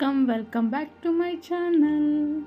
welcome welcome back to my channel.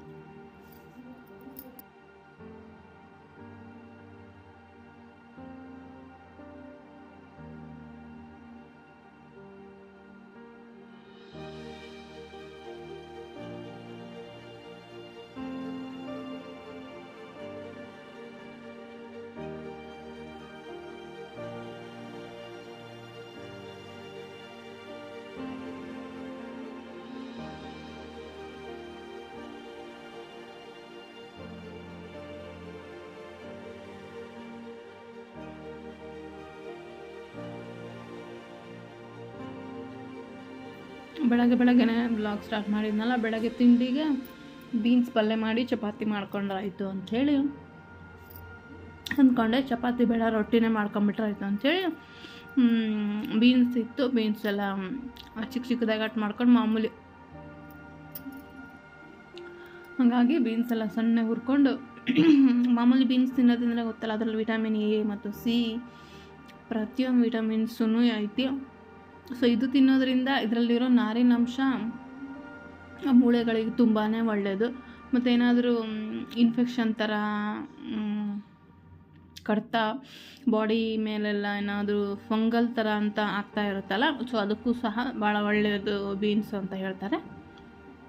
ಬೆಳಗ್ಗೆ ಬೆಳಗ್ಗೆನೆ blog start ಮಾಡಿದ್ನಲ್ಲ, ಬೆಳಗ್ಗೆ ತಿಂಡಿಗೆ ಬೀನ್ಸ್ ಪಲ್ಯ ಮಾಡಿ ಚಪಾತಿ ಮಾಡ್ಕೊಂಡ್ರಾಯ್ತು ಅಂಥೇಳಿ. ಅಂದ್ಕೊಂಡೆ ಚಪಾತಿ ಬೇಡ, ರೊಟ್ಟಿನೇ ಮಾಡ್ಕೊಂಬಿಟ್ರಾಯ್ತು ಅಂಥೇಳಿ. ಬೀನ್ಸ್ ಇತ್ತು ಬೀನ್ಸ್ ಎಲ್ಲ ಚಿಕ್ಕ ಚಿಕ್ಕದಾಗಿ ಕಟ್ ಮಾಡ್ಕೊಂಡು ಮಾಮೂಲಿ. ಹಾಗಾಗಿ ಬೀನ್ಸ್ ಎಲ್ಲ ಸಣ್ಣಗೆ ಹುರ್ಕೊಂಡು, ಮಾಮೂಲಿ ಬೀನ್ಸ್ ತಿನ್ನೋದಂದ್ರೆ ಗೊತ್ತಲ್ಲ, ಅದರಲ್ಲಿ ವಿಟಮಿನ್ ಎ ಮತ್ತು ಸಿ ಪ್ರತಿಯೊಂದು ವಿಟಮಿನ್ಸೂ ಐತಿ. ಸೊ ಇದು ತಿನ್ನೋದ್ರಿಂದ ಇದರಲ್ಲಿರೋ ನಾರಿನಂಶ ಮೂಳೆಗಳಿಗೆ ತುಂಬಾ ಒಳ್ಳೆಯದು ಮತ್ತೇನಾದರೂ ಇನ್ಫೆಕ್ಷನ್ ಥರ ಕಡ್ತ ಬಾಡಿ ಮೇಲೆಲ್ಲ ಏನಾದರೂ ಫಂಗಲ್ ಥರ ಅಂತ ಆಗ್ತಾ ಇರುತ್ತಲ್ಲ ಸೊ ಅದಕ್ಕೂ ಸಹ ಭಾಳ ಒಳ್ಳೆಯದು ಬೀನ್ಸ್ ಅಂತ ಹೇಳ್ತಾರೆ.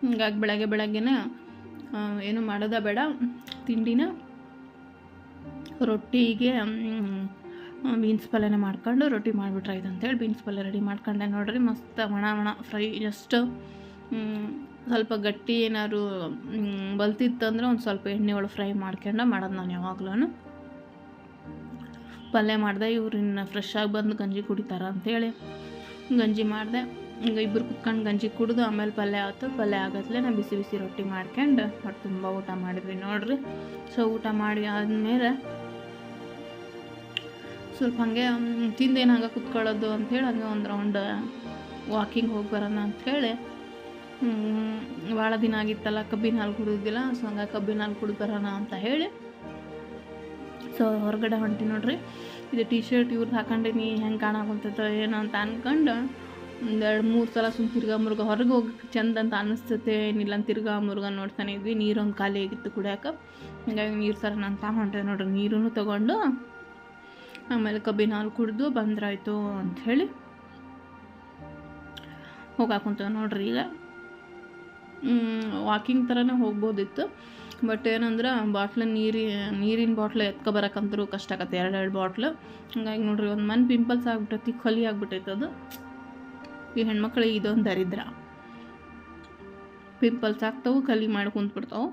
ಹೀಗಾಗಿ ಬೆಳಗ್ಗೆ ಬೆಳಗ್ಗೆನೇ ಏನು ಮಾಡೋದ ಬೇಡ. ತಿಂಡಿನ ರೊಟ್ಟಿಗೆ ಬೀನ್ಸ್ ಪಲ್ಯನೇ ಮಾಡ್ಕೊಂಡು ರೊಟ್ಟಿ ಮಾಡಿಬಿಟ್ರೆ ಆಯ್ತು ಅಂತೇಳಿ ಬೀನ್ಸ್ ಪಲ್ಯ ರೆಡಿ ಮಾಡ್ಕೊಂಡೆ. ನೋಡ್ರಿ ಮಸ್ತ್ ಒಣ ಒಣ ಫ್ರೈ ಜಸ್ಟ್ ಸ್ವಲ್ಪ ಗಟ್ಟಿ ಏನಾದ್ರು ಬಲ್ತಿತ್ತಂದ್ರೆ ಒಂದು ಸ್ವಲ್ಪ ಎಣ್ಣೆ ಒಳಗೆ ಫ್ರೈ ಮಾಡ್ಕೊಂಡು ಮಾಡೋದು ನಾನು ಯಾವಾಗ್ಲೂ ಪಲ್ಯ ಮಾಡಿದೆ, ಇವ್ರು ಇನ್ನು ಫ್ರೆಶ್ ಆಗಿ ಬಂದು ಗಂಜಿ ಕುಡಿತಾರೆ ಅಂತೇಳಿ ಗಂಜಿ ಮಾಡಿದೆ. ಈಗ ಇಬ್ಬರು ಕುತ್ಕೊಂಡು ಗಂಜಿ ಕುಡಿದು ಆಮೇಲೆ ಪಲ್ಯ ಆಯ್ತು ಪಲ್ಯ ಆಗತ್ಲೆ ನಾನು ಬಿಸಿ ಬಿಸಿ ರೊಟ್ಟಿ ಮಾಡ್ಕೊಂಡು ಹೊಟ್ಟೆ ತುಂಬ ಊಟ ಮಾಡಿದ್ವಿ ನೋಡ್ರಿ. ಸೊ ಊಟ ಮಾಡಿ ಆದಮೇಲೆ ಸ್ವಲ್ಪ ಹಾಗೆ ತಿಂದೇನು ಹಂಗೆ ಕುತ್ಕೊಳ್ಳೋದು ಅಂಥೇಳಿ ಹಂಗೆ ಒಂದು ರೌಂಡ್ ವಾಕಿಂಗ್ ಹೋಗಿ ಬರೋಣ ಅಂಥೇಳಿ ಭಾಳ ದಿನ ಆಗಿತ್ತಲ್ಲ, ಕಬ್ಬಿನ ಹಾಲು ಕುಡಿದಿಲ್ಲ ಸೊ ಹಂಗೆ ಕಬ್ಬಿನ ಹಾಲು ಕುಡಿದು ಬರೋಣ ಅಂತ ಹೇಳಿ. ಸೊ ಹೊರಗಡೆ ಹೊಂಟಿ ನೋಡ್ರಿ, ಇದು ಟಿ ಶರ್ಟ್ ಇವ್ರದ್ದು ಹಾಕೊಂಡೀನಿ, ಹೆಂಗೆ ಕಾಣಾಕುಂತೈತೋ ಏನೋ ಅಂತ ಅನ್ಕೊಂಡು ಒಂದೆರಡು ಮೂರು ಸಲ ಸುಮ್ಮ ತಿರ್ಗಾ ಮುರುಗ ಹೊರಗೆ ಹೋಗಕ್ಕೆ ಚಂದ ಅಂತ ಅನ್ನಿಸ್ತೈತೆ ಏನಿಲ್ಲ ಅಂತ ತಿರ್ಗಾ ಮುರುಗ ನೋಡ್ತಾನೆ ಇದ್ವಿ ನೀರೊಂದು ಖಾಲಿ ಆಗಿತ್ತು ಕುಡಿಯೋಕೆ. ಹಂಗಾಗಿ ನೀರು ಸರ ನಾನು ತಗೊಂಡೆ ನೋಡ್ರಿ ನೀರೂ ತೊಗೊಂಡು ಆಮೇಲೆ ಕಬ್ಬಿನ ಹಾಲು ಕುಡಿದು ಬಂದ್ರಾಯ್ತು ಅಂಥೇಳಿ ಹೋಗಾಕುಂತೇವೆ ನೋಡ್ರಿ ಈಗ. ವಾಕಿಂಗ್ ಥರನೇ ಹೋಗ್ಬೋದಿತ್ತು. ಬಟ್ ಏನಂದ್ರೆ ಬಾಟ್ಲ ನೀರಿ, ನೀರಿನ ಬಾಟ್ಲ್ ಎತ್ಕೊಬರಕ್ಕಂತರೂ ಕಷ್ಟ ಆಗತ್ತೆ, ಎರಡು ಎರಡು ಬಾಟ್ಲು ಹಂಗಾಗಿ ನೋಡ್ರಿ ಒಂದು ಮನ್ ಪಿಂಪಲ್ಸ್ ಆಗ್ಬಿಟ್ಟೈತಿ, ಖಲಿ ಆಗ್ಬಿಟ್ಟೈತೆ ಅದು. ಈ ಹೆಣ್ಮಕ್ಳಿಗೆ ಇದೊಂದು ದರಿದ್ರ. ಪಿಂಪಲ್ಸ್ ಆಗ್ತಾವ ಕಲಿ ಮಾಡಿ ಕುಂತ್ಬಿಡ್ತಾವೆ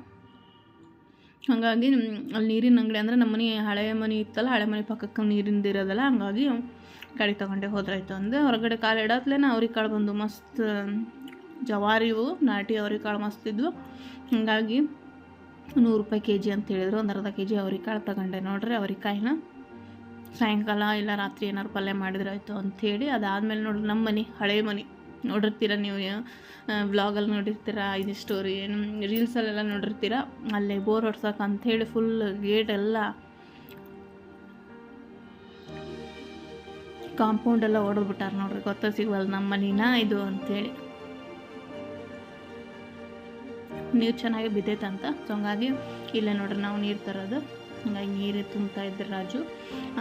ಹಾಗಾಗಿ ಅಲ್ಲಿ ನೀರಿನ ಅಂಗಡಿ ಅಂದರೆ ನಮ್ಮ ಮನೆ ಹಳೆ ಮನೆ ಇತ್ತಲ್ಲ, ಹಳೆ ಮನೆ ಪಕ್ಕಕ್ಕೆ ನೀರಿಂದು ಇರೋದಲ್ಲ, ಹಂಗಾಗಿ ಗಾಡಿ ತೊಗೊಂಡೆ ಹೋದ್ರಾಯ್ತು ಅಂದೆ. ಹೊರಗಡೆ ಕಾಲು ಇಡತ್ಲೇನ ಅವ್ರಿಗೆ ಕಾಳು ಬಂದು ಮಸ್ತ್, ಜವಾರಿ ಇವು, ನಾಟಿ ಅವ್ರಿಗೆ ಕಾಳು ಮಸ್ತ್ ಇದ್ವು. ಹಾಗಾಗಿ ನೂರು ರೂಪಾಯಿ ಕೆ ಜಿ ಅಂತ ಹೇಳಿದ್ರು, ಒಂದು ಅರ್ಧ ಕೆ ಜಿ ಅವ್ರಿಕಾಳು ತಗೊಂಡೆ ನೋಡ್ರಿ ಅವ್ರಿಕಾಯಿನ ಸಾಯಂಕಾಲ ಇಲ್ಲ ರಾತ್ರಿ ಏನಾರು ಪಲ್ಯ ಮಾಡಿದ್ರಾಯ್ತು ಅಂಥೇಳಿ ಅದಾದಮೇಲೆ ನೋಡ್ರಿ ನಮ್ಮ ಮನೆ, ಹಳೆ ಮನೆ. ನೋಡಿರ್ತೀರ ನೀವು ವ್ಲಾಗಲ್ಲಿ ನೋಡಿರ್ತೀರ, ಇದು ಸ್ಟೋರಿ ರೀಲ್ಸಲ್ಲೆಲ್ಲ ನೋಡಿರ್ತೀರ, ಅಲ್ಲೇ ಬೋರ್ ಹೊಡ್ಸೋಕೆ ಅಂಥೇಳಿ ಫುಲ್ ಗೇಟ್ ಎಲ್ಲ ಕಾಂಪೌಂಡ್ ಎಲ್ಲ ಹೊಡೆದ್ಬಿಟ್ಟಾರ ನೋಡ್ರಿ, ಗೊತ್ತ ಸಿಗವಲ್ಲ ನಮ್ಮ ಮನಿನ ಇದು ಅಂಥೇಳಿ ನೀರು ಚೆನ್ನಾಗಿ ಬಿದ್ದೈತಂತ ಸೊ ಹಂಗಾಗಿ ಇಲ್ಲೇ ನೋಡ್ರಿ ನಾವು ನೀರು ತರೋದು. ಹಂಗಾಗಿ ನೀರು ತುಂಬ್ತಾ ಇದ್ರು ರಾಜು.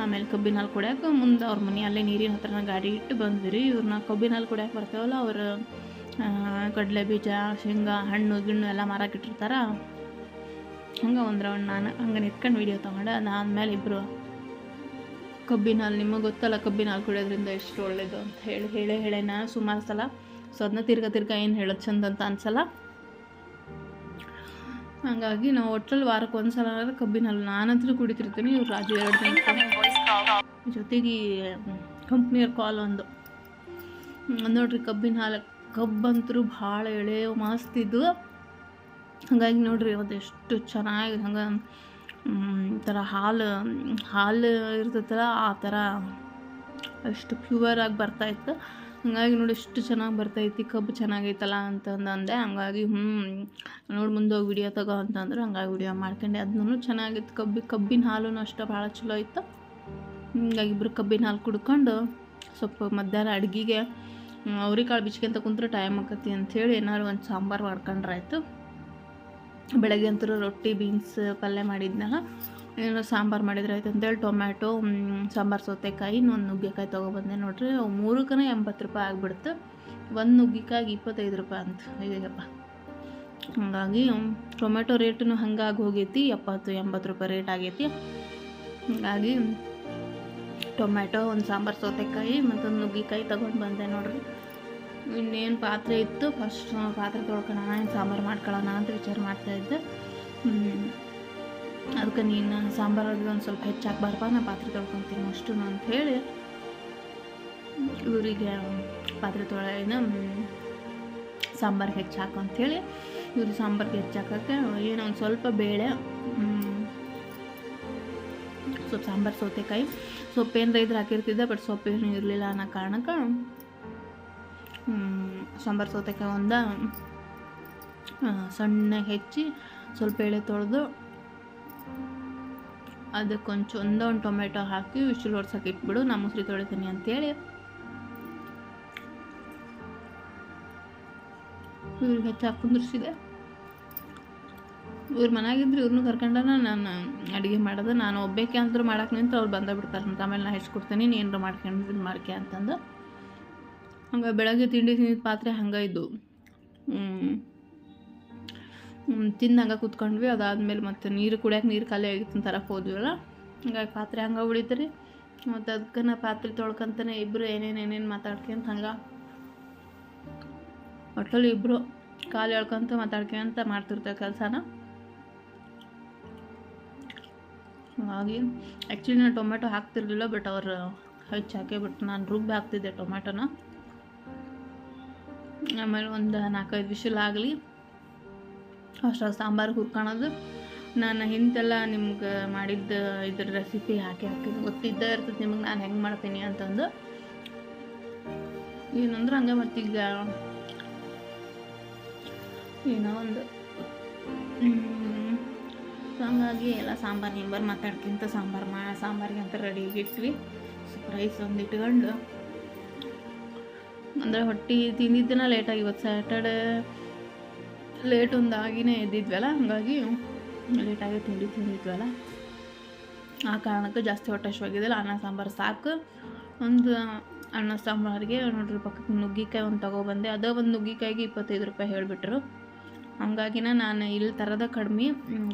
ಆಮೇಲೆ ಕಬ್ಬಿನ ಹಾಲು ಕುಡಿಯೋಕೆ ಮುಂದೆ ಅವ್ರ ಮನೆ ಅಲ್ಲೇ ನೀರಿನ ಹತ್ರನ ಗಾಡಿ ಇಟ್ಟು ಬಂದಿರಿ ಇವ್ರನ್ನ ಕಬ್ಬಿನ ಹಾಲು ಕುಡಿಯೋಕೆ ಬರ್ತಾವಲ್ಲ, ಅವರು ಕಡಲೆ ಬೀಜ, ಶೇಂಗಾ, ಹಣ್ಣು, ಗಿಣ್ಣು ಎಲ್ಲ ಮಾರಕ್ಕೆ ಇಟ್ಟಿರ್ತಾರ. ಹಂಗೆ ಒಂದು ರೌಂಡ್ ನಾನು ಹಂಗೆ ನಿಂತ್ಕೊಂಡು ವೀಡಿಯೋ ತೊಗೊಂಡೆ ಅದಾದಮೇಲೆ ಇಬ್ಬರು ಕಬ್ಬಿನ ಹಾಲು, ನಿಮಗೆ ಗೊತ್ತಲ್ಲ ಕಬ್ಬಿನ ಹಾಲು ಕುಡಿಯೋದ್ರಿಂದ ಎಷ್ಟು ಒಳ್ಳೇದು ಅಂತ ಹೇಳಿ ಹೇಳೇ ಹೇಳೇ ನಾನು ಸುಮಾರು ಸಲ. ಸೊ ಅದನ್ನ ತಿರ್ಗಾ ತಿರ್ಗ ಏನು ಹೇಳೋದು ಚಂದ ಅಂತ ಅನ್ಸಲ್ಲ. ಹಂಗಾಗಿ ನಾವು ಒಟ್ಟಲ್ಲಿ ವಾರಕ್ಕೆ ಒಂದು ಸಲ ಕಬ್ಬಿನ ಹಾಲು. ನಾನಂತೂ ಕುಡಿತಿರ್ತೀನಿ ಇವ್ರು ರಾಜು ಎರಡು ದಿನ ಜೊತೆಗೆ ಕಂಪ್ನಿಯವ್ರ ಕಾಲ್ ಒಂದು. ನೋಡ್ರಿ ಕಬ್ಬಿನ ಹಾಲು. ಕಬ್ಬಂತರೂ ಭಾಳ ಎಳೆ ಮಸ್ತ್ ಇದ್ವು ಹಾಗಾಗಿ ನೋಡ್ರಿ ಅದೆಷ್ಟು ಚೆನ್ನಾಗಿ ಹಂಗೆ ಥರ ಹಾಲು ಹಾಲು ಇರ್ತೈತಲ್ಲ ಆ ಥರ ಅಷ್ಟು ಪ್ಯೂವರಾಗಿ ಬರ್ತಾಯಿತ್ತು ಹಂಗಾಗಿ ನೋಡಿ ಎಷ್ಟು ಚೆನ್ನಾಗಿ ಬರ್ತೈತಿ, ಕಬ್ಬು ಚೆನ್ನಾಗೈತಲ್ಲ ಅಂತಂದು ಅಂದೆ ಹಂಗಾಗಿ ಹ್ಞೂ ನೋಡಿ ಮುಂದೆ ಹೋಗಿ ವಿಡಿಯೋ ತಗೋ ಅಂತಂದ್ರೆ ಹಂಗಾಗಿ ವಿಡಿಯೋ ಮಾಡ್ಕೊಂಡೆ. ಅದನ್ನೂ ಚೆನ್ನಾಗಿತ್ತು ಕಬ್ಬಿ. ಕಬ್ಬಿನ ಹಾಲು ಅಷ್ಟೇ ಭಾಳ ಚಲೋ ಇತ್ತು. ಹಿಂಗಾಗಿ ಇಬ್ಬರು ಕಬ್ಬಿನ ಹಾಲು ಕುಡ್ಕೊಂಡು ಸ್ವಲ್ಪ ಮಧ್ಯಾಹ್ನ ಅಡುಗೆಗೆ ಅವ್ರಿಕಾಳು ಬಿಚ್ಕೊಂತ ಕುಂತ್ರೆ ಟೈಮ್ ಆಕತಿ ಅಂಥೇಳಿ ಏನಾದ್ರು ಒಂದು ಸಾಂಬಾರು ಮಾಡ್ಕೊಂಡ್ರಾಯ್ತು. ಬೆಳಗ್ಗೆ ಅಂತೂ ರೊಟ್ಟಿ ಬೀನ್ಸ್ ಪಲ್ಯ ಮಾಡಿದ್ನಲ್ಲ ಏನಾದ್ರು ಸಾಂಬಾರು ಮಾಡಿದ್ರೆ ಆಯ್ತು ಅಂತೇಳಿ ಟೊಮ್ಯಾಟೊ ಸಾಂಬಾರು ಸೌತೆಕಾಯಿ ಒಂದು ನುಗ್ಗೆಕಾಯಿ ತೊಗೊಬಂದೆ ನೋಡ್ರಿ. ಮೂರಕ್ಕೂ ಎಂಬತ್ತು ರೂಪಾಯಿ ಆಗಿಬಿಡ್ತು ಒಂದು ನುಗ್ಗೆಕಾಯಿಗೆ ಇಪ್ಪತ್ತೈದು ರೂಪಾಯಿ ಅಂತ. ಈಗಪ್ಪ ಹಾಗಾಗಿ ಟೊಮೆಟೊ ರೇಟು ಹಂಗಾಗಿ ಹೋಗೈತಿ. ಎಪ್ಪತ್ತು, ಎಂಬತ್ತು ರೂಪಾಯಿ ರೇಟ್ ಆಗೈತಿ. ಹಾಗಾಗಿ ಟೊಮ್ಯಾಟೊ, ಒಂದು ಸಾಂಬಾರು ಸೌತೆಕಾಯಿ, ಮತ್ತೊಂದು ನುಗ್ಗೆಕಾಯಿ ತೊಗೊಂಡು ಬಂದೆ ನೋಡ್ರಿ. ಇನ್ನೇನು ಪಾತ್ರೆ ಇತ್ತು? ಫಸ್ಟ್ ಪಾತ್ರೆ ತೊಳ್ಕೊಳ್ಳೋಣ ಏನು ಸಾಂಬಾರು ಮಾಡ್ಕೊಳ್ಳೋಣ ಅಂತ ವಿಚಾರ ಮಾಡ್ತಾಯಿದ್ದೆ ಅದಕ್ಕೆ ನೀನು ಸಾಂಬಾರು ಒಂದು ಸ್ವಲ್ಪ ಹೆಚ್ಚಾಕ್ಬಾರ್ಪ ನಾ ಪಾತ್ರೆ ತೊಳ್ಕೊತೀನಿ ಅಷ್ಟು ಅಂತ ಹೇಳಿ ಇವರಿಗೆ ಪಾತ್ರೆ ತೊಳೆನ ಸಾಂಬಾರು ಹೆಚ್ಚಾಕು ಅಂಥೇಳಿ ಇವ್ರಿಗೆ ಸಾಂಬಾರಿಗೆ ಹೆಚ್ಚಾಕಕ್ಕೆ ಏನೋ ಒಂದು ಸ್ವಲ್ಪ ಬೇಳೆ ಸ್ವಲ್ಪ ಸಾಂಬಾರು ಸೌತೆಕಾಯಿ. ಸೊಪ್ಪೇನು ಇದ್ರೆ ಹಾಕಿರ್ತಿದ್ದೆ ಬಟ್ ಸೊಪ್ಪೇನು ಇರಲಿಲ್ಲ ಅನ್ನೋ ಕಾರಣಕ್ಕೆ ಸಾಂಬಾರು ಸೌತೆಕಾಯಿ ಒಂದು ಆ, ಸಣ್ಣಗೆ ಹೆಚ್ಚಿ ಸ್ವಲ್ಪ ಎಳೆ ತೊಳೆದು ಅದಕ್ಕೆ ಒಂದೊಂದು ಒಂದೇ ಟೊಮೆಟೊ ಹಾಕಿ ವಿಶಿಲ್ ಹೊಡ್ಸಕ್ಕೆ ಇಟ್ಬಿಡು, ನಾ ಮುಸ್ರಿ ತೊಳಿತೀನಿ ಅಂತೇಳಿ. ಇವ್ರಿಗೆ ಹೆಚ್ಚಾಗಿ ಕುಂದಿರ್ಸಿದೆ. ಇವ್ರ ಮನೆಯಾಗಿದ್ರು ಇವ್ರನ್ನೂ ಕರ್ಕೊಂಡನ, ನಾನು ಅಡುಗೆ ಮಾಡೋದು, ನಾನು ಒಬ್ಬೇಕೆ ಅಂದ್ರೆ ಮಾಡಕ್ಕೆ ನಿಂತು ಅವ್ರು ಬಂದ ಬಿಡ್ತಾರೆ ಅಂತ ಆಮೇಲೆ ನಾನು ಹೆಚ್ಚಿಕೊಡ್ತೀನಿ ನೀನು ಮಾಡ್ಕೊಂಡು ಮಾಡ್ಕೆ ಅಂತಂದು. ಹಂಗೆ ಬೆಳಗ್ಗೆ ತಿಂಡಿ ತಿಂದಿದ್ದ ಪಾತ್ರೆ ಹಂಗೆ ಇದ್ದು ತಿಂದು ಹಂಗೆ ಕೂತ್ಕೊಂಡ್ವಿ. ಅದಾದಮೇಲೆ ಮತ್ತೆ ನೀರು ಕುಡಿಯೋಕೆ ನೀರು ಖಾಲಿ ಆಗಿತ್ತು ಅಂತ ತರಕ್ಕೆ ಹೋದ್ವಲ್ಲ. ಹಂಗಾಗಿ ಪಾತ್ರೆ ಹಂಗೆ ಉಳಿತ್ರಿ. ಮತ್ತು ಅದಕ್ಕೆ ನಾ ಪಾತ್ರೆ ತೊಳ್ಕೊಂತಾನೆ ಇಬ್ಬರು ಏನೇನು ಏನೇನು ಮಾತಾಡ್ಕೊಂತ ಹಂಗೆ ಒಟ್ಟಲ್ಲಿ ಇಬ್ಬರು ಕಾಲು ಎಳ್ಕೊಂತ ಮಾತಾಡ್ಕೊಂತ ಮಾಡ್ತಿರ್ತೇವೆ ಕೆಲಸನ. ಹಾಗಾಗಿ ಆ್ಯಕ್ಚುಲಿ ನಾನು ಟೊಮೆಟೊ ಹಾಕ್ತಿರ್ಲಿಲ್ಲ ಬಟ್ ಅವರು ಹೆಚ್ಚು ಹಾಕಿಬಿಟ್ಟು ನಾನು ರುಬ್ಬಿ ಹಾಕ್ತಿದ್ದೆ ಟೊಮೆಟೊನ ಆಮೇಲೆ ಒಂದು ನಾಲ್ಕೈದು ವಿಷಲ್ ಆಗಲಿ. ಅಷ್ಟ್ರಲ್ಲಿ ಸಾಂಬಾರು ಹುರ್ಕೊಳೋದು ನಾನು ಹಿಂತೆಲ್ಲ ನಿಮ್ಗೆ ಮಾಡಿದ್ದ ಇದ್ರ ರೆಸಿಪಿ ಹಾಕಿ ಹಾಕಿ ಗೊತ್ತಿದ್ದೇ ಇರ್ತದೆ ನಿಮಗೆ ನಾನು ಹೆಂಗೆ ಮಾಡ್ತೀನಿ ಅಂತಂದು. ಏನಂದ್ರೆ ಹಂಗೆ ಮತ್ತೀಗ ಏನೋ ಒಂದು. ಹಾಗಾಗಿ ಎಲ್ಲ ಸಾಂಬಾರು ಗಿಂಬಾರು ಮಾತಾಡ್ಕಿಂತ ಸಾಂಬಾರು ಮಾ, ಸಾಂಬಾರಿಗೆ ಅಂತ ರೆಡಿ ಇಟ್ವಿ. ರೈಸ್ ಒಂದು ಇಟ್ಕೊಂಡು. ಅಂದರೆ ಹೊಟ್ಟೆ ತಿಂದಿದ್ದನ್ನ ಲೇಟಾಗಿ ಇವತ್ತು ಸ್ಯಾಟರ್ಡೆ ಲೇಟ್ ಒಂದಾಗಿನೇ ಆಗಿನೇ ಎದ್ದಿದ್ವಲ್ಲ, ಹಾಗಾಗಿ ಲೇಟಾಗಿ ತಿಂಡಿ ತಿಂದಿದ್ವಲ್ಲ. ಆ ಕಾರಣಕ್ಕೆ ಜಾಸ್ತಿ ಹೊಟ್ಟೆ ಹಶ್ವಾಗಿದ್ದಲ್ಲ ಅನ್ನ ಸಾಂಬಾರು ಸಾಕು. ಒಂದು ಅನ್ನ ಸಾಂಬಾರಿಗೆ ನೋಡ್ರಿ ಪಕ್ಕಕ್ಕೆ ನುಗ್ಗಿಕಾಯಿ ಒಂದು ತೊಗೊಬಂದೆ. ಅದೇ ಒಂದು ನುಗ್ಗಿಕಾಯಿಗೆ ಇಪ್ಪತ್ತೈದು ರೂಪಾಯಿ ಹೇಳಿಬಿಟ್ರು. ಹಾಗಾಗಿನ ನಾನು ಇಲ್ಲಿ ತರದ ಕಡಿಮೆ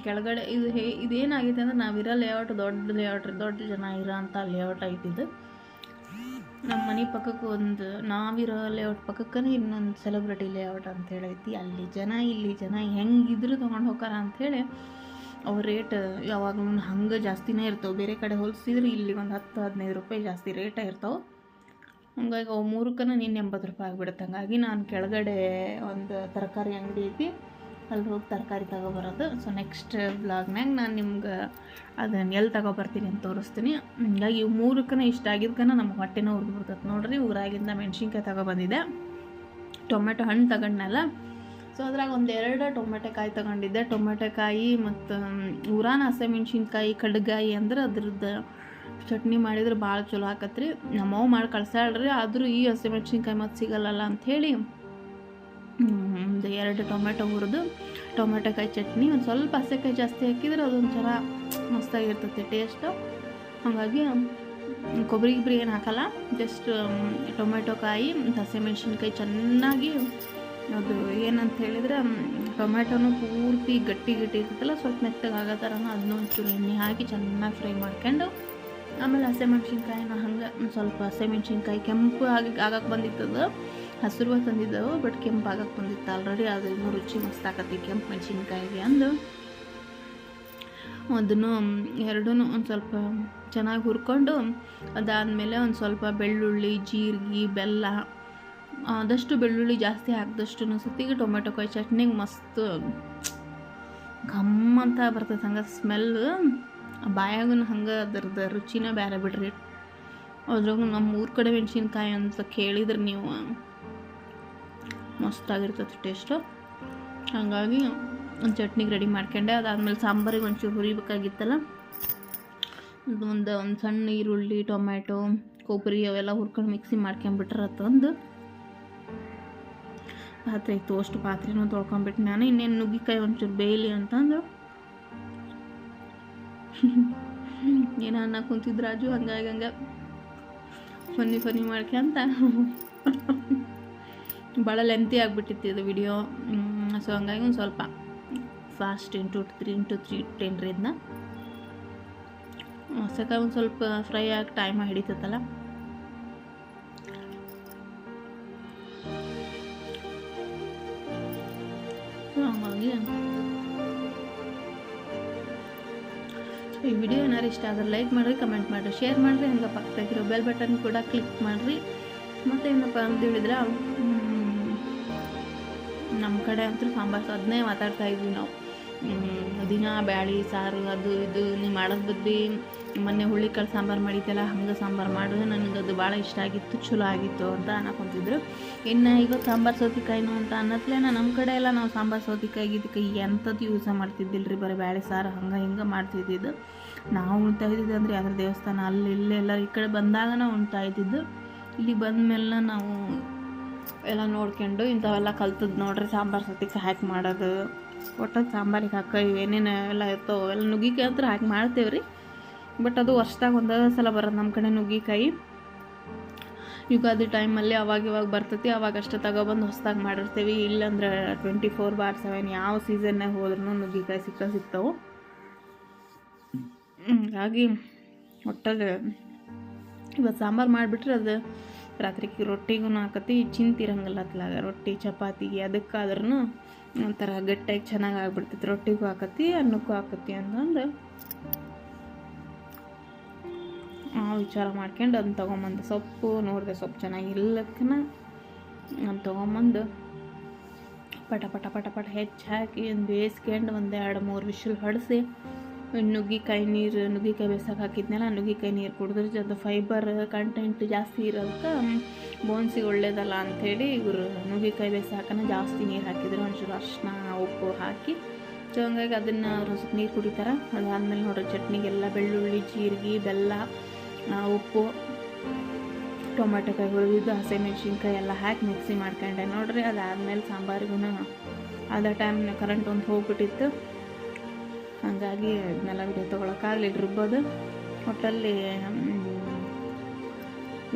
ಕೆಳಗಡೆ ಇದು ಹೇ ಇದೇನಾಗಿದೆ ಅಂದ್ರೆ ನಾವಿರೋ ಲೇಔಟ್ ದೊಡ್ಡ ಲೇಔಟ್ ದೊಡ್ಡ ಜನ ಇರೋ ಅಂಥ ಲೇಔಟ್ ಐತಿದ್ದು ನಮ್ಮ ಮನೆ ಪಕ್ಕಕ್ಕೆ ಒಂದು ನಾವಿರೋ ಲೇಔಟ್ ಪಕ್ಕಕ್ಕೇ ಇನ್ನೊಂದು ಸೆಲೆಬ್ರಿಟಿ ಲೇಔಟ್ ಅಂತ ಹೇಳೈತಿ. ಅಲ್ಲಿ ಜನ, ಇಲ್ಲಿ ಜನ ಹೆಂಗಿದ್ರು ತೊಗೊಂಡು ಹೋಗಾರ ಅಂಥೇಳಿ ಅವ್ರ ರೇಟ್ ಯಾವಾಗಲೂ ಹಂಗೆ ಜಾಸ್ತಿನೇ ಇರ್ತವೆ. ಬೇರೆ ಕಡೆ ಹೋಲಿಸಿದ್ರೆ ಇಲ್ಲಿ ಒಂದು ಹತ್ತು, ಹದಿನೈದು ರೂಪಾಯಿ ಜಾಸ್ತಿ ರೇಟ ಇರ್ತಾವೆ. ಹಂಗಾಗಿ ಅವು ಮೂರಕ್ಕನ ನೀನು ಎಂಬತ್ತು ರೂಪಾಯಿ ಆಗಿಬಿಡುತ್ತೆ. ಹಂಗಾಗಿ ನಾನು ಕೆಳಗಡೆ ಒಂದು ತರಕಾರಿ ಅಂಗಡಿ ಐತಿ. ಅಲ್ಲಿ ಹೋಗಿ ತರಕಾರಿ ತಗೊಬರೋದು. ಸೊ ನೆಕ್ಸ್ಟ್ ಬ್ಲಾಗ್ನಾಗ ನಾನು ನಿಮ್ಗೆ ಅದನ್ನು ಎಲ್ಲಿ ತಗೊಬರ್ತೀನಿ ಅಂತ ತೋರಿಸ್ತೀನಿ. ಹೀಗಾಗಿ ಇವು ಮೂರಕ್ಕನ ಇಷ್ಟ ಆಗಿದ್ಕನ ನಮ್ಗೆ ಹೊಟ್ಟೆನ ಉರಿದು ಬಿಡ್ತದೆ ನೋಡ್ರಿ. ಊರಾಗಿಂದ ಮೆಣಸಿನ್ಕಾಯಿ ತಗೊಬಂದಿದ್ದೆ. ಟೊಮೆಟೊ ಹಣ್ಣು ತಗೊಂಡ್ನಲ್ಲ. ಸೊ ಅದ್ರಾಗ ಒಂದು ಎರಡು ಟೊಮೆಟೊಕಾಯಿ ತಗೊಂಡಿದ್ದೆ. ಟೊಮೆಟೊಕಾಯಿ ಮತ್ತು ಊರಾನ ಹಸಿಮೆಣ್ಸಿನ್ಕಾಯಿ ಕಡ್ಗಾಯಿ ಅಂದ್ರೆ ಅದ್ರದ್ದು ಚಟ್ನಿ ಮಾಡಿದ್ರೆ ಭಾಳ ಚಲೋ ಆಕತ್ರಿ. ನಮ್ಮವು ಮಾಡಿ ಕಳ್ಸಾಳ್ರಿ ಆದರೂ ಈ ಹಸಿಮೆಣ್ಸಿನ್ಕಾಯಿ ಮತ್ತು ಸಿಗಲ್ಲಲ್ಲ ಅಂಥೇಳಿ ಒಂದು ಎರಡು ಟೊಮೆಟೊ ಹುರಿದು ಟೊಮೆಟೊಕಾಯಿ ಚಟ್ನಿ, ಒಂದು ಸ್ವಲ್ಪ ಹಸೆಕಾಯಿ ಜಾಸ್ತಿ ಹಾಕಿದ್ರೆ ಅದೊಂಥರ ಮಸ್ತಾಗಿರ್ತದೆ ಟೇಸ್ಟು ಹಾಗಾಗಿ ಕೊಬ್ಬರಿ ಗಿಬ್ಬರಿ ಏನು ಹಾಕಲ್ಲ ಜಸ್ಟ್ ಟೊಮೆಟೊ ಕಾಯಿ ಹಸಿಮೆಣ್ಸಿನ್ಕಾಯಿ ಚೆನ್ನಾಗಿ ಅದು ಏನಂತ ಹೇಳಿದ್ರೆ ಟೊಮೆಟೊನು ಪೂರ್ತಿ ಗಟ್ಟಿ ಗಟ್ಟಿ ಇರ್ತೈತಲ್ಲ ಸ್ವಲ್ಪ ಮೆತ್ತಗೆ ಆಗೋ ಥರನೂ ಅದನ್ನ ಒಂಚೂರು ಎಣ್ಣೆ ಹಾಕಿ ಚೆನ್ನಾಗಿ ಫ್ರೈ ಮಾಡ್ಕೊಂಡು, ಆಮೇಲೆ ಹಸಿಮೆಣ್ಸಿನ್ಕಾಯಿನ ಹಂಗೆ ಒಂದು ಸ್ವಲ್ಪ ಹಸಿಮೆಣ್ಸಿನ್ಕಾಯಿ ಕೆಂಪು ಆಗಿ ಆಗಕ್ಕೆ ಬಂದಿತ್ತದು. ಹಸಿರು ತಂದಿದ್ದವು ಬಟ್ ಕೆಂಪು ಆಗಕ್ಕೆ ಬಂದಿತ್ತು ಆಲ್ರೆಡಿ ಅದು ಇನ್ನೂ ರುಚಿ ಮಸ್ತ್ ಆಕತಿ ಕೆಂಪು ಮೆಣಸಿನ್ಕಾಯಿಗೆ ಅಂದು. ಅದನ್ನು ಎರಡೂ ಒಂದು ಸ್ವಲ್ಪ ಚೆನ್ನಾಗಿ ಹುರ್ಕೊಂಡು, ಅದಾದಮೇಲೆ ಒಂದು ಸ್ವಲ್ಪ ಬೆಳ್ಳುಳ್ಳಿ, ಜೀರಿಗೆ, ಬೆಲ್ಲ, ಆದಷ್ಟು ಬೆಳ್ಳುಳ್ಳಿ ಜಾಸ್ತಿ ಹಾಕಿದಷ್ಟು ಸತ್ತಿಗೆ ಟೊಮೆಟೊ ಕಾಯಿ ಚಟ್ನಿಗೆ ಮಸ್ತ್ ಘಮ್ ಅಂತ ಬರ್ತದೆ ಹಂಗೆ ಸ್ಮೆಲ್. ಬಾಯಾಗೂ ಹಂಗೆ ಅದ್ರದ್ದು ರುಚಿನೇ ಬೇರೆ ಬಿಡ್ರಿ. ಅದ್ರಾಗ ನಮ್ಮ ಊರ ಕಡೆ ಮೆಣಸಿನ್ಕಾಯಿ ಅಂತ ಕೇಳಿದ್ರೆ ನೀವು ಮಸ್ತಾಗಿರ್ತೈತೆ ಟೇಸ್ಟು ಹಾಗಾಗಿ ಒಂದು ಚಟ್ನಿಗೆ ರೆಡಿ ಮಾಡ್ಕೊಂಡೆ. ಅದಾದಮೇಲೆ ಸಾಂಬಾರಿಗೆ ಒಂಚೂರು ಹುರಿಬೇಕಾಗಿತ್ತಲ್ಲ ಒಂದು ಒಂದು ಸಣ್ಣ ಈರುಳ್ಳಿ, ಟೊಮ್ಯಾಟೊ, ಕೊಬ್ಬರಿ ಅವೆಲ್ಲ ಹುರ್ಕೊಂಡು ಮಿಕ್ಸಿ ಮಾಡ್ಕೊಂಬಿಟ್ರೆ ತಂದು ಪಾತ್ರೆ ಇತ್ತು. ಅಷ್ಟು ಪಾತ್ರೆನೂ ತೊಳ್ಕೊಂಬಿಟ್ಟು ನಾನು. ಇನ್ನೇನು ನುಗ್ಗಿಕಾಯಿ ಒಂಚೂರು ಬೇಯಲಿ ಅಂತಂದು ಏನೋ ಅನ್ನ ಕುಂತಿದ್ರಾಜು ಹಂಗಾಗಿ ಹಂಗೆ ಫನ್ನಿ ಫನ್ನಿ ಮಾಡ್ಕೊಂತ. ಭಾಳ ಲೆಂತಿ ಆಗಿಬಿಟ್ಟಿತ್ತು ಇದು ವಿಡಿಯೋ ಸೊ ಹಂಗಾಗಿ ಒಂದು ಸ್ವಲ್ಪ fast into three into three ಟೆನ್ರಿ ಇದನ್ನ ಹೊಸಕಾಯಿ ಒಂದು ಸ್ವಲ್ಪ ಫ್ರೈ ಆಗಿ ಟೈಮ್ ಹಿಡಿತೈತಲ್ಲ. ಈ ವಿಡಿಯೋ ಏನಾರು ಇಷ್ಟ ಆದ್ರೆ ಲೈಕ್ ಮಾಡಿರಿ ಕಮೆಂಟ್ ಮಾಡಿರಿ ಶೇರ್ ಮಾಡಿರಿ, ಹಂಗೆ ಪಕ್ಕದಾಗಿರೋ ಬೆಲ್ ಬಟನ್ ಕೂಡ ಕ್ಲಿಕ್ ಮಾಡಿರಿ. ಮತ್ತು ಏನಪ್ಪ ಅಂತ ಹೇಳಿದ್ರೆ ನಮ್ಮ ಕಡೆ ಅಂತೂ ಸಾಂಬಾರು ಅದನ್ನೇ ಮಾತಾಡ್ತಾ ಇದ್ವಿ ನಾವು. ದಿನ ಬ್ಯಾಳಿ, ಸಾರು, ಅದು ಇದು ನೀವು ಮಾಡೋದು ಬದ್ಲಿ ಮೊನ್ನೆ ಹುಳ್ಳಿಕಾಳು ಸಾಂಬಾರು ಮಾಡಿದ್ದೆಲ್ಲ ಹಂಗೆ ಸಾಂಬಾರು ಮಾಡಿದ್ರೆ ನನಗೆ ಅದು ಭಾಳ ಇಷ್ಟ ಆಗಿತ್ತು ಚಲೋ ಆಗಿತ್ತು ಅಂತ ಅನ್ನಕೊಂತಿದ್ರು ಇನ್ನು ಈಗ ಸಾಂಬಾರು ಸೌತಿಕಾಯಿನು ಅಂತ ಅನ್ನತ್ಲೇನ ನಮ್ಮ ಕಡೆ ಎಲ್ಲ ನಾವು ಸಾಂಬಾರು ಸೌತಿಕಾಯಿ ಗಿತಿಕಾಯಿ ಎಂಥದ್ದು ಯೂಸ ಮಾಡ್ತಿದ್ದಿಲ್ಲ ರೀ ಬರೀ ಬ್ಯಾಳೆ ಸಾರು ಹಂಗೆ ಹಿಂಗೆ ಮಾಡ್ತಿದ್ದಿದ್ದು. ನಾವು ಉಣ್ತಾ ಇದ್ದಿದ್ದು ಅಂದರೆ ಯಾವ್ದಾದ್ರು ದೇವಸ್ಥಾನ, ಅಲ್ಲಿ ಎಲ್ಲ ಈ ಕಡೆ ಬಂದಾಗ ನಾವು ಉಣ್ತಾ ಇದ್ದಿದ್ದು. ಇಲ್ಲಿ ಬಂದ ಮೇಲೆ ನಾವು ಎಲ್ಲ ನೋಡ್ಕೊಂಡು ಇಂಥವೆಲ್ಲ ಕಲ್ತದ್ದು ನೋಡ್ರಿ, ಸಾಂಬಾರು ಸತಿಗೆ ಹಾಕಿ ಮಾಡೋದು. ಒಟ್ಟು ಸಾಂಬಾರಿಗೆ ಹಾಕೋ, ಏನೇನು ಎಲ್ಲ ಇತ್ತು ಎಲ್ಲ ನುಗ್ಗಿಕಾಯಿ ಅಂತ ಹಾಕಿ ಮಾಡ್ತೇವೆ ರೀ. ಬಟ್ ಅದು ವರ್ಷದಾಗ ಒಂದೇ ಸಲ ಬರೋದು ನಮ್ಮ ಕಡೆ ನುಗ್ಗಿಕಾಯಿ. ಯುಗಾದಿ ಟೈಮಲ್ಲಿ ಅವಾಗ ಇವಾಗ ಬರ್ತೈತಿ, ಅವಾಗ ಅಷ್ಟೇ ತಗೊಬಂದು ಹೊಸ್ದಾಗಿ ಮಾಡಿರ್ತೀವಿ. ಇಲ್ಲಂದ್ರೆ ಟ್ವೆಂಟಿ ಫೋರ್ ಬಾರ್ ಸೆವೆನ್ ಯಾವ ಸೀಸನ್ನಾಗ ಹೋದ್ರೂ ನುಗ್ಗಿಕಾಯಿ ಸಿಕ್ಕ ಸಿಗ್ತಾವೆ. ಹಾಗಾಗಿ ಒಟ್ಟಲ್ಲಿ ಇವತ್ತು ಸಾಂಬಾರು ಮಾಡಿಬಿಟ್ರೆ ಅದು ರಾತ್ರಿಗೆ ರೊಟ್ಟಿಗೂ ಹಾಕತಿ ಚಿಂತಿರಂಗಿಲ್ಲ ಅತ್ಲಾಗ ರೊಟ್ಟಿ ಚಪಾತಿಗೆ ಅದಕ್ಕಾದ್ರೂ ಒಂಥರ ಗಟ್ಟಿಯಾಗಿ ಚೆನ್ನಾಗಿ ಆಗ್ಬಿಡ್ತೈತಿ. ರೊಟ್ಟಿಗೂ ಹಾಕತಿ ಅನ್ನಕ್ಕೂ ಹಾಕತಿ ಅಂತಂದು ಆ ವಿಚಾರ ಮಾಡ್ಕೊಂಡು ಅದನ್ನ ತೊಗೊಂಬಂದು ಸೊಪ್ಪು, ನೋಡಿದೆ ಸೊಪ್ಪು ಚೆನ್ನಾಗಿಲ್ಲಕ್ಕನ ನಾನು ತೊಗೊಂಬಂದು ಪಟ ಪಟ ಪಟ ಪಟ ಹೆಚ್ಚು ಹಾಕಿ ಬೇಯಿಸ್ಕೊಂಡು ಒಂದು ಎರಡು ಮೂರು ವಿಷಲ್ ಹೊಡೆಸಿ ನುಗ್ಗಿಕಾಯಿ ನೀರು, ನುಗ್ಗಿಕಾಯಿ ಬೇಸಕ್ಕೆ ಹಾಕಿದ್ನಲ್ಲ, ನುಗ್ಗಿಕಾಯಿ ನೀರು ಕುಡಿದ್ರೆ ಅದು ಫೈಬರ್ ಕಂಟೆಂಟ್ ಜಾಸ್ತಿ ಇರೋದಕ್ಕೆ ಬೋನ್ಸಿಗೆ ಒಳ್ಳೇದಲ್ಲ ಅಂಥೇಳಿ ಇವರು ನುಗ್ಗಿಕಾಯಿ ಬೇಸಾಕನ ಜಾಸ್ತಿ ನೀರು ಹಾಕಿದ್ರು. ಒಂಚೂರು ಅರ್ಶಿನ ಉಪ್ಪು ಹಾಕಿ. ಸೊ ಹಂಗಾಗಿ ಅದನ್ನು ಸ್ವಲ್ಪ ನೀರು ಕುಡಿತಾರೆ. ಅದಾದಮೇಲೆ ನೋಡ್ರಿ ಚಟ್ನಿಗೆಲ್ಲ ಬೆಳ್ಳುಳ್ಳಿ, ಜೀರಿಗೆ, ಬೆಲ್ಲ ಉಪ್ಪು ಉಪ್ಪು ಟೊಮೆಟೊಕಾಯಿ ಹುರಿದಿದ್ದು ಹಸಿಮೆಣ್ಸಿನ್ಕಾಯಿ ಎಲ್ಲ ಹಾಕಿ ಮಿಕ್ಸಿ ಮಾಡ್ಕೊಂಡೆ. ನೋಡಿರಿ ಅದಾದಮೇಲೆ ಸಾಂಬಾರಿಗೂ ಅದ ಟೈಮ್ ಕರೆಂಟ್ ಒಂದು ಹೋಗ್ಬಿಟ್ಟಿತ್ತು. ಹಾಗಾಗಿ ಅದನ್ನೆಲ್ಲ ವಿಡಿಯೋ ತೊಗೊಳಕ್ಕಾಗಲಿಲ್ಲ ರುಬ್ಬೋದು ಒಟ್ಟಲ್ಲಿ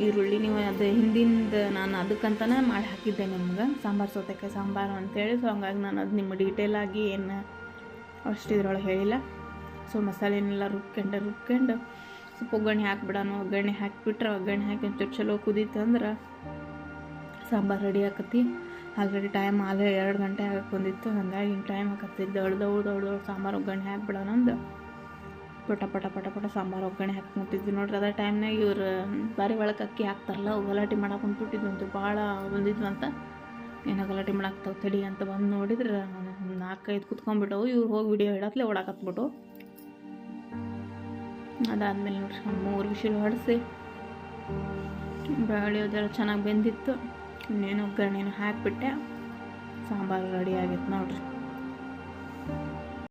ಈರುಳ್ಳಿ ನೀವು ಅದು ಹಿಂದಿಂದ ನಾನು ಅದಕ್ಕಂತನೇ ಮಾಡಿ ಹಾಕಿದ್ದೆ ನಿಮ್ಗೆ. ಸಾಂಬಾರು, ಸೌತೆಕಾಯಿ, ಸಾಂಬಾರು ಅಂತೇಳಿ. ಸೊ ಹಂಗಾಗಿ ನಾನು ಅದು ನಿಮ್ಮ ಡೀಟೇಲಾಗಿ ಏನು ಅಷ್ಟು ಇದ್ರೊಳಗೆ ಹೇಳಿಲ್ಲ. ಸೊ ಮಸಾಲೆನೆಲ್ಲ ರುಬ್ಕೊಂಡು ರುಬ್ಕೊಂಡು ಸ್ವಲ್ಪ ಒಗ್ಗರಣೆ ಹಾಕ್ಬಿಡೋಣ, ಒಗ್ಗರಣೆ ಹಾಕಿಬಿಟ್ರೆ, ಒಗ್ಗರಣೆ ಹಾಕಿ ಒಂಚೂರು ಚಲೋ ಕುದೀತಂದ್ರೆ ಸಾಂಬಾರು ರೆಡಿ ಆಕತಿ. ಆಲ್ರೆಡಿ ಟೈಮ್ ಆಲೇ ಎರಡು ಗಂಟೆ ಆಗಕ್ಕೆ ಬಂದಿತ್ತು, ಹಾಗಾಗಿ ಟೈಮ್ ಹಾಕತ್ತಿದ್ದೆ ದೌಡ್ ದೌಡ್ ದೌಡ್ ದೌಡ್ ಸಾಂಬಾರು ಒಗ್ಗರಣೆ ಹಾಕ್ಬಿಡೋಣ ಪಟ ಪಟ ಪಟ ಪಟ ಸಾಂಬಾರು ಒಗ್ಗರಣೆ ಹಾಕಿ ಕುಂತಿದ್ವಿ ನೋಡ್ರಿ ಅದೇ ಟೈಮ್ನಾಗ ಇವ್ರು ಬಾರಿ ಒಳಗೆ ಅಕ್ಕಿ ಹಾಕ್ತಾರಲ್ಲ ಗಲಾಟೆ ಮಾಡಕ್ಕೆ ಕುಂತ್ಬಿಟ್ಟಿದ್ವಂತು ಭಾಳ ಅಂತ ಏನೋ ಗಲಾಟೆ ಮಾಡಾಕ್ತಾವೆ ತಡಿ ಅಂತ ಬಂದು ನೋಡಿದ್ರೆ, ನಾಲ್ಕೈದು ಕುತ್ಕೊಂಡ್ಬಿಟ್ಟವು. ಇವ್ರು ಹೋಗಿ ವಿಡಿಯೋ ಹಿಡತ್ಲೆ ಓಡಾಕತ್ಬಿಟ್ಟು ಅದಾದಮೇಲೆ ನೋಡ್ರಿ, ಮೂರು ವಿಷಲ್ ಹೊಡೆಸಿ. ಬೇಳೆ ಚೆನ್ನಾಗಿ ಬೆಂದಿತ್ತು. ಇನ್ನೇನು ಒಗ್ಗರಣೆನೂ ಹಾಕಿಬಿಟ್ಟೆ. ಸಾಂಬಾರು ರೆಡಿ ಆಗೈತೆ ನೋಡಿರಿ.